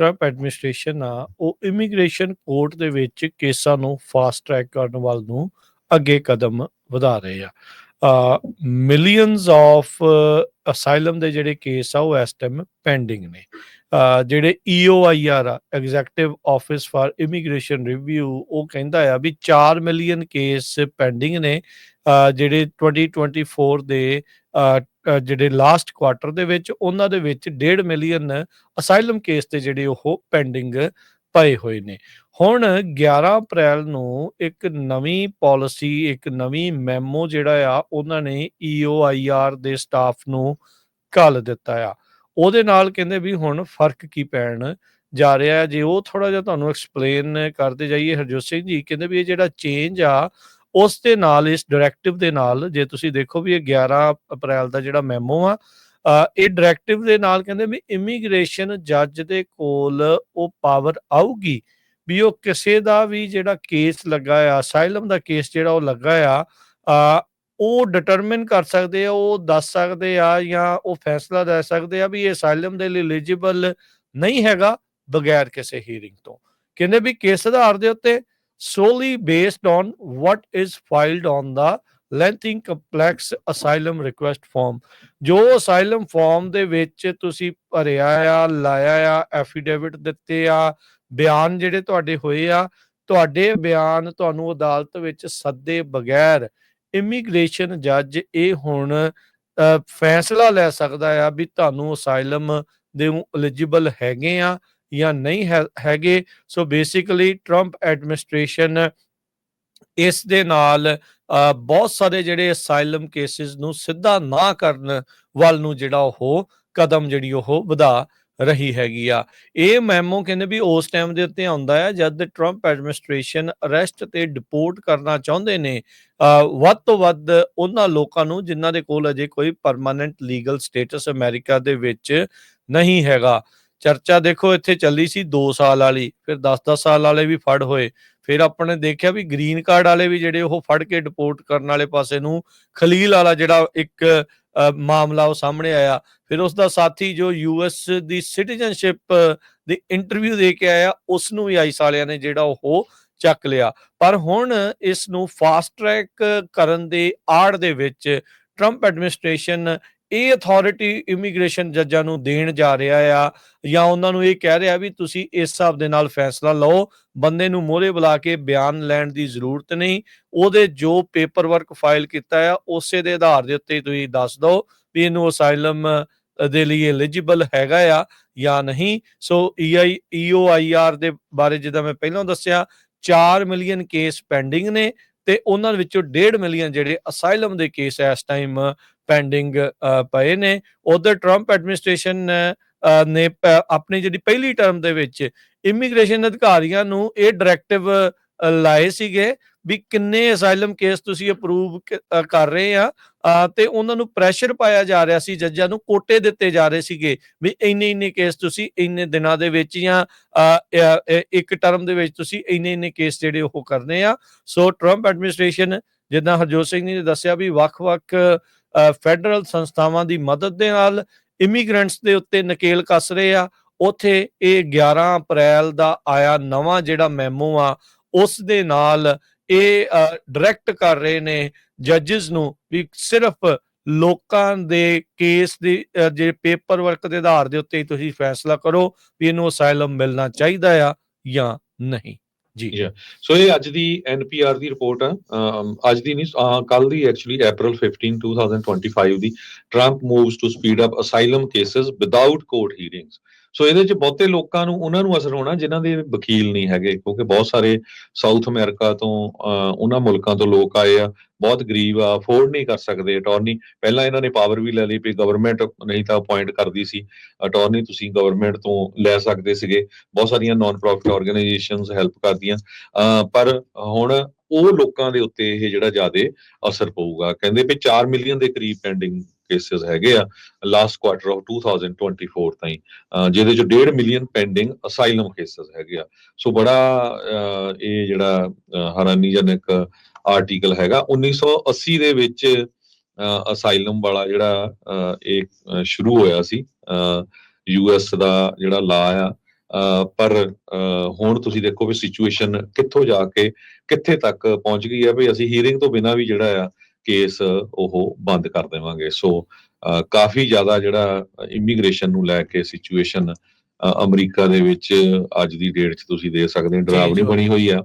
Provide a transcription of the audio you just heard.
Trump administration ਆ ਉਹ immigration court ਦੇ ਵਿੱਚ ਕੇਸਾਂ ਨੂੰ ਫਾਸਟ ਟਰੈਕ ਕਰਨ ਵੱਲ ਨੂੰ ਅੱਗੇ ਕਦਮ ਵਧਾ ਰਹੇ ਆ। ਮਿਲੀਅਨਸ ਆਫ ਅਸਾਈਲਮ ਦੇ ਜਿਹੜੇ ਕੇਸ ਆ ਉਹ ਇਸ ਟਾਈਮ ਪੈਂਡਿੰਗ ਨੇ। ਅਹ ਜਿਹੜੇ E EOIR ਆ executive office for immigration review ਉਹ ਕਹਿੰਦਾ ਆ ਵੀ 4 ਮਿਲੀਅਨ ਕੇਸ ਪੈਂਡਿੰਗ ਨੇ ਜਿਹੜੇ 2024 ਦੇ ਅਹ, ਅਹ, ਜਿਹੜੇ ਲਾਸਟ ਕੁਆਟਰ ਦੇ ਵਿੱਚ ਉਹਨਾਂ ਦੇ ਵਿੱਚ 1.5 ਮਿਲੀਅਨ ਅਸਾਈਲਮ ਕੇਸ ਤੇ ਜਿਹੜੇ ਉਹ ਪੈਂਡਿੰਗ ਪਏ ਹੋਏ ਨੇ। ਹੁਣ 11 ਅਪ੍ਰੈਲ ਨੂੰ ਇੱਕ ਨਵੀਂ ਪਾਲਿਸੀ ਇੱਕ ਨਵੀਂ ਮੈਮੋ ਜਿਹੜਾ ਆ, ਉਹਨਾਂ ਨੇ E EOIR ਦੇ ਸਟਾਫ ਨੂੰ ਘੱਲ ਦਿੱਤਾ ਆ। ਉਹਦੇ ਨਾਲ ਕਹਿੰਦੇ ਵੀ ਹੁਣ ਫ਼ਰਕ ਕੀ ਪੈਣ ਜਾ ਰਿਹਾ। ਜੇ ਉਹ ਥੋੜਾ ਜਿਹਾ ਤੁਹਾਨੂੰ ਐਕਸਪਲੇਨ ਕਰਦੇ ਜਾਈਏ, ਹਰਜੋਤ ਸਿੰਘ ਜੀ, ਕਹਿੰਦੇ ਵੀ ਇਹ ਜਿਹੜਾ ਚੇਂਜ ਆ ਉਸ ਦੇ ਨਾਲ, ਇਸ ਡਾਇਰੈਕਟਿਵ ਦੇ ਨਾਲ, ਜੇ ਤੁਸੀਂ ਦੇਖੋ ਵੀ ਇਹ 11 ਅਪ੍ਰੈਲ ਦਾ ਜਿਹੜਾ ਮੈਮੋ ਆ ਇਹ ਡਾਇਰੈਕਟਿਵ ਦੇ ਨਾਲ ਕਹਿੰਦੇ ਵੀ ਇਮੀਗ੍ਰੇਸ਼ਨ ਜੱਜ ਦੇ ਕੋਲ ਉਹ ਪਾਵਰ ਆਊਗੀ ਵੀ ਉਹ ਕਿਸੇ ਦਾ ਵੀ ਜਿਹੜਾ ਕੇਸ ਲੱਗਾ ਆ ਅਸਾਈਲਮ ਦਾ ਕੇਸ ਜਿਹੜਾ ਉਹ ਲੱਗਾ ਆ ਉਹ ਡਿਟਰਮਿਨ ਕਰ ਸਕਦੇ ਆ, ਉਹ ਦੱਸ ਸਕਦੇ ਆ ਜਾਂ ਉਹ ਫੈਸਲਾ ਲੈ ਸਕਦੇ ਆ ਵੀ ਇਹ ਅਸਾਈਲਮ ਦੇ ਲਈ ਐਲੀਜੀਬਲ ਨਹੀਂ ਹੈਗਾ ਬਗੈਰ ਕਿਸੇ ਹੀਅਰਿੰਗ ਤੋਂ। ਕਹਿੰਦੇ ਵੀ ਕਿਸ ਆਧਾਰ ਦੇ ਉੱਤੇ solely based on what is filed on the lengthy complex asylum request form. ਜੋ asylum form ਦੇ ਵਿੱਚ ਤੁਸੀਂ ਭਰਿਆ ਆ, ਲਾਇਆ ਆ ਐਫੀਡੇਵਿਟ ਦਿੱਤੇ ਆ, ਬਿਆਨ ਜਿਹੜੇ ਤੁਹਾਡੇ ਹੋਏ ਆ, ਤੁਹਾਡੇ ਬਿਆਨ ਤੁਹਾਨੂੰ ਅਦਾਲਤ ਵਿੱਚ ਸੱਦੇ ਬਗੈਰ ਇਮੀਗ੍ਰੇਸ਼ਨ ਜੱਜ ਇਹ ਹੁਣ ਫੈਸਲਾ ਲੈ ਸਕਦਾ ਆ ਵੀ ਤੁਹਾਨੂੰ ਅਸਾਈਲਮ ਦੇ ਐਲੀਜੀਬਲ ਹੈਗੇ ਆ। ਜਾਂ ਨਹੀਂ ਹੈ- ਹੈਗੇ ਸੋ ਬੇਸਿਕਲੀ ਟਰੰਪ ਐਡਮਿਨਿਸਟ੍ਰੇਸ਼ਨ ਇਸ ਦੇ ਨਾਲ ਬਹੁਤ ਸਾਰੇ ਜਿਹੜੇ ਅਸਾਈਲਮ ਕੇਸਿਸ ਨੂੰ ਸਿੱਧਾ ਨਾ ਕਰਨ ਵੱਲ ਨੂੰ ਜਿਹੜਾ ਉਹ ਕਦਮ ਜਿਹੜੀ ਉਹ ਵਧਾ ਰਹੀ ਹੈਗੀ ਆ। ਇਹ ਮੈਮੋ ਕਹਿੰਦੇ ਵੀ ਉਸ ਟਾਈਮ ਦੇ ਉੱਤੇ ਆਉਂਦਾ ਹੈ ਜਦ ਟਰੰਪ ਐਡਮਿਨਿਸਟ੍ਰੇਸ਼ਨ ਅਰੈਸਟ ਤੇ ਡਿਪੋਰਟ ਕਰਨਾ ਚਾਹੁੰਦੇ ਨੇ ਅ, ਵੱਧ ਤੋਂ ਵੱਧ ਉਹਨਾਂ ਲੋਕਾਂ ਨੂੰ ਜਿਨ੍ਹਾਂ ਦੇ ਕੋਲ ਅਜੇ ਕੋਈ ਪਰਮਾਨੈਂਟ ਲੀਗਲ ਸਟੇਟਸ ਅਮਰੀਕਾ ਦੇ ਵਿੱਚ ਨਹੀਂ ਹੈਗਾ। ਚਰਚਾ ਦੇਖੋ ਇੱਥੇ ਚੱਲੀ ਸੀ 2 ਸਾਲ ਵਾਲੀ, ਫਿਰ 10-10 ਸਾਲ ਵਾਲੇ ਵੀ ਫੜ ਹੋਏ। ਫਿਰ ਆਪਾਂ ਨੇ ਦੇਖਿਆ ਵੀ ਗ੍ਰੀਨ ਕਾਰਡ ਵਾਲੇ ਵੀ ਜਿਹੜੇ ਉਹ ਫੜ ਕੇ ਡਿਪੋਰਟ ਕਰਨ ਵਾਲੇ ਪਾਸੇ ਨੂੰ ਖਲੀਲ ਵਾਲਾ ਜਿਹੜਾ ਇੱਕ ਮਾਮਲਾ ਉਹ ਸਾਹਮਣੇ ਆਇਆ। ਫਿਰ ਉਸ ਦਾ ਸਾਥੀ ਜੋ ਯੂਐਸ ਦੀ ਸਿਟੀਜ਼ਨਸ਼ਿਪ ਦੀ ਇੰਟਰਵਿਊ ਦੇ ਕੇ ਆਇਆ, ਉਸ ਨੂੰ ਵੀ ਆਈਸ ਵਾਲਿਆਂ ਨੇ ਜਿਹੜਾ ਉਹ ਚੱਕ ਲਿਆ। ਪਰ ਹੁਣ ਇਸ ਨੂੰ ਫਾਸਟ ਟਰੈਕ ਕਰਨ ਦੇ ਆੜ ਦੇ ਵਿੱਚ ਟਰੰਪ ਐਡਮਿਨਿਸਟ੍ਰੇਸ਼ਨ ਇਹ ਅਥਾਰਟੀ ਇਮੀਗ੍ਰੇਸ਼ਨ ਜੱਜਾਂ ਨੂੰ ਦੇਣ ਜਾ ਰਿਹਾ ਆ ਜਾਂ ਉਹਨਾਂ ਨੂੰ ਇਹ ਕਹਿ ਰਿਹਾ ਵੀ ਤੁਸੀਂ ਇਸ ਹਿਸਾਬ ਦੇ ਨਾਲ ਫੈਸਲਾ ਲਓ, ਬੰਦੇ ਨੂੰ ਮੋਹਰੇ ਬੁਲਾ ਕੇ ਬਿਆਨ ਲੈਣ ਦੀ ਜ਼ਰੂਰਤ ਨਹੀਂ, ਉਹਦੇ ਜੋ ਪੇਪਰ ਵਰਕ ਫਾਈਲ ਕੀਤਾ ਆ, ਉਸੇ ਦੇ ਆਧਾਰ ਦੇ ਉੱਤੇ ਤੁਸੀਂ ਦੱਸ ਦਿਓ ਵੀ ਇਹਨੂੰ ਅਸਾਈਲਮ ਦੇ ਲਈ ਐਲੀਜੀਬਲ ਹੈਗਾ ਆ ਜਾਂ ਨਹੀਂ। ਸੋ E ਈਆਈ ਈਓਆਈਆਰ ਦੇ ਬਾਰੇ ਜਿੱਦਾਂ ਮੈਂ ਪਹਿਲਾਂ ਦੱਸਿਆ 4 ਮਿਲੀਅਨ ਕੇਸ ਪੈਂਡਿੰਗ ਨੇ ਤੇ ਉਹਨਾਂ ਵਿੱਚੋਂ 1.5 ਮਿਲੀਅਨ ਜਿਹੜੇ ਅਸਾਈਲਮ ਦੇ ਕੇਸ ਇਸ ਟਾਈਮ ਪੈਂਡਿੰਗ ਪਏ ਨੇ। ਉਧਰ ਟਰੰਪ ਐਡਮਿਨਿਸਟ੍ਰੇਸ਼ਨ ਨੇ ਆਪਣੀ ਜਿਹੜੀ ਪਹਿਲੀ ਟਰਮ ਦੇ ਵਿੱਚ ਇਮੀਗ੍ਰੇਸ਼ਨ ਅਧਿਕਾਰੀਆਂ ਨੂੰ ਇਹ ਡਾਇਰੈਕਟਿਵ ਲਾਏ ਸੀਗੇ। ਵੀ ਕਿੰਨੇ ਅਸਾਈਲਮ ਕੇਸ ਤੁਸੀਂ ਅਪਰੂਵ ਕਰ ਰਹੇ ਆ ਤੇ ਉਹਨਾਂ ਨੂੰ ਪ੍ਰੈਸ਼ਰ ਪਾਇਆ ਜਾ ਰਿਹਾ ਸੀ, ਜੱਜਾਂ ਨੂੰ ਕੋਟੇ ਦਿੱਤੇ ਜਾ ਰਹੇ ਸੀਗੇ ਵੀ ਇੰਨੇ ਇੰਨੇ ਕੇਸ ਤੁਸੀਂ ਇੰਨੇ ਦਿਨਾਂ ਦੇ ਵਿੱਚ ਜਾਂ ਇੱਕ ਟਰਮ ਦੇ ਵਿੱਚ ਤੁਸੀਂ ਇੰਨੇ ਇੰਨੇ ਕੇਸ ਜਿਹੜੇ ਉਹ ਕਰਨੇ ਆ। ਸੋ ਟਰੰਪ ਐਡਮਿਨਿਸਟ੍ਰੇਸ਼ਨ ਜਿੱਦਾਂ ਹਰਜੋਤ ਸਿੰਘ ਜੀ ਨੇ ਦੱਸਿਆ ਵੀ ਵੱਖ-ਵੱਖ ਫੈਡਰਲ ਸੰਸਥਾਵਾਂ ਦੀ ਮਦਦ ਦੇ ਨਾਲ ਇਮੀਗ੍ਰੈਂਟਸ ਦੇ ਉੱਤੇ ਨਕੇਲ ਕੱਸ ਰਹੇ ਆ। ਉਥੇ ਇਹ 11 ਅਪ੍ਰੈਲ ਦਾ ਆਇਆ ਨਵਾਂ ਜਿਹੜਾ ਮੈਮੋ ਆ, ਉਸ ਦੇ ਨਾਲ ਇਹ ਡਾਇਰੈਕਟ ਕਰ ਰਹੇ ਨੇ ਜੱਜਸ ਨੂੰ ਵੀ ਸਿਰਫ ਲੋਕਾਂ ਦੇ ਕੇਸ ਦੇ ਅ, ਜੇ ਪੇਪਰ ਵਰਕ ਦੇ ਆਧਾਰ ਦੇ ਉੱਤੇ ਤੁਸੀਂ ਫੈਸਲਾ ਕਰੋ ਵੀ ਇਹਨੂੰ ਅਸਾਈਲਮ ਮਿਲਣਾ ਚਾਹੀਦਾ ਆ ਜਾਂ ਨਹੀਂ। ਜੀ। ਸੋ ਇਹ ਅੱਜ ਦੀ ਐਨਪੀਆਰ ਦੀ ਰਿਪੋਰਟ ਆ। ਅੱਜ ਦੀ ਨਹੀਂ ਕੱਲ ਦੀ actually April 15 2025 the Trump moves to speed up asylum cases without court hearings so ਇਹਦੇ ਚ ਬਹੁਤੇ ਲੋਕਾਂ ਨੂੰ ਉਹਨਾਂ ਨੂੰ ਅਸਰ ਹੋਣਾ ਜਿਨ੍ਹਾਂ ਦੇ ਵਕੀਲ ਨਹੀਂ ਹੈਗੇ, ਕਿਉਂਕਿ ਬਹੁਤ ਸਾਰੇ ਸਾਊਥ ਅਮਰੀਕਾ ਤੋਂ ਉਹਨਾਂ ਮੁਲਕਾਂ ਤੋਂ ਲੋਕ ਆਏ ਆ। ਬਹੁਤ ਗਰੀਬ ਆ ਅਫੋਰਡ ਨਹੀਂ ਕਰ ਸਕਦੇ ਅਟਾਰਨੀ ਪਹਿਲਾਂ ਇਹਨਾਂ ਨੇ ਪਾਵਰ ਵੀ ਲੈ ਲਈ ਵੀ ਗਵਰਨਮੈਂਟ ਨਹੀਂ ਤਾਂ ਅਪਾਇੰਟ ਕਰਦੀ ਸੀ। ਅਟਾਰਨੀ ਤੁਸੀਂ ਗਵਰਨਮੈਂਟ ਤੋਂ ਲੈ ਸਕਦੇ ਸੀਗੇ। ਬਹੁਤ ਸਾਰੀਆਂ ਨਾਨ ਪ੍ਰੋਫਿਟ ਆਰਗੇਨਾਈਜੇਸ਼ਨਸ ਹੈਲਪ ਕਰਦੀਆਂ ਪਰ ਹੁਣ ਉਹ ਲੋਕਾਂ ਦੇ ਉੱਤੇ ਇਹ ਜਿਹੜਾ ਜ਼ਿਆਦਾ ਅਸਰ ਪਊਗਾ। ਕਹਿੰਦੇ ਵੀ 4 ਮਿਲੀਅਨ ਦੇ ਕਰੀਬ ਪੈਂਡਿੰਗ ਕੇਸਸ ਹੈਗੇ ਆ ਲਾਸਟ ਕੁਆਟਰ ਆਫ 2024 ਤਾਈਂ। ਅਹ ਜਿਹਦੇ ਚ 1.5 ਮਿਲੀਅਨ ਪੈਂਡਿੰਗ ਅਸਾਈਲਮ ਕੇਸਸ ਹੈਗੇ ਆ। ਸੋ ਬੜਾ, ਅਹ ਇਹ ਜਿਹੜਾ ਹੈਰਾਨੀਜਨਕ ਆਰਟੀਕਲ ਹੈਗਾ 1980 ਦੇ ਵਿੱਚ ਅਸਾਈਲਮ ਵਾਲਾ ਜਿਹੜਾ ਇਹ ਸ਼ੁਰੂ ਹੋਇਆ ਸੀ ਯੂਐਸ ਦਾ ਜਿਹੜਾ ਲਾ ਆ ਪਰ ਹੁਣ ਤੁਸੀਂ ਦੇਖੋ ਵੀ ਸਿਚੁਏਸ਼ਨ ਕਿੱਥੋਂ ਜਾ ਕੇ ਕਿੱਥੇ ਤੱਕ ਪਹੁੰਚ ਗਈ ਹੈ ਵੀ ਅਸੀਂ ਹੀਅਰਿੰਗ ਤੋਂ ਬਿਨਾਂ ਵੀ ਜਿਹੜਾ ਆ ਕੇਸ ਉਹ ਬੰਦ ਕਰ ਦੇਵਾਂਗੇ ਸੋ ਕਾਫੀ ਜ਼ਿਆਦਾ ਜਿਹੜਾ ਇਮੀਗ੍ਰੇਸ਼ਨ ਨੂੰ ਲੈ ਕੇ ਸਿਚੁਏਸ਼ਨ ਅਮਰੀਕਾ ਦੇ ਵਿੱਚ ਅੱਜ ਦੀ ਡੇਟ 'ਚ ਤੁਸੀਂ ਦੇ ਸਕਦੇ ਹੋ ਡਰਾਵਣੀ। ਬਣੀ ਹੋਈ ਆ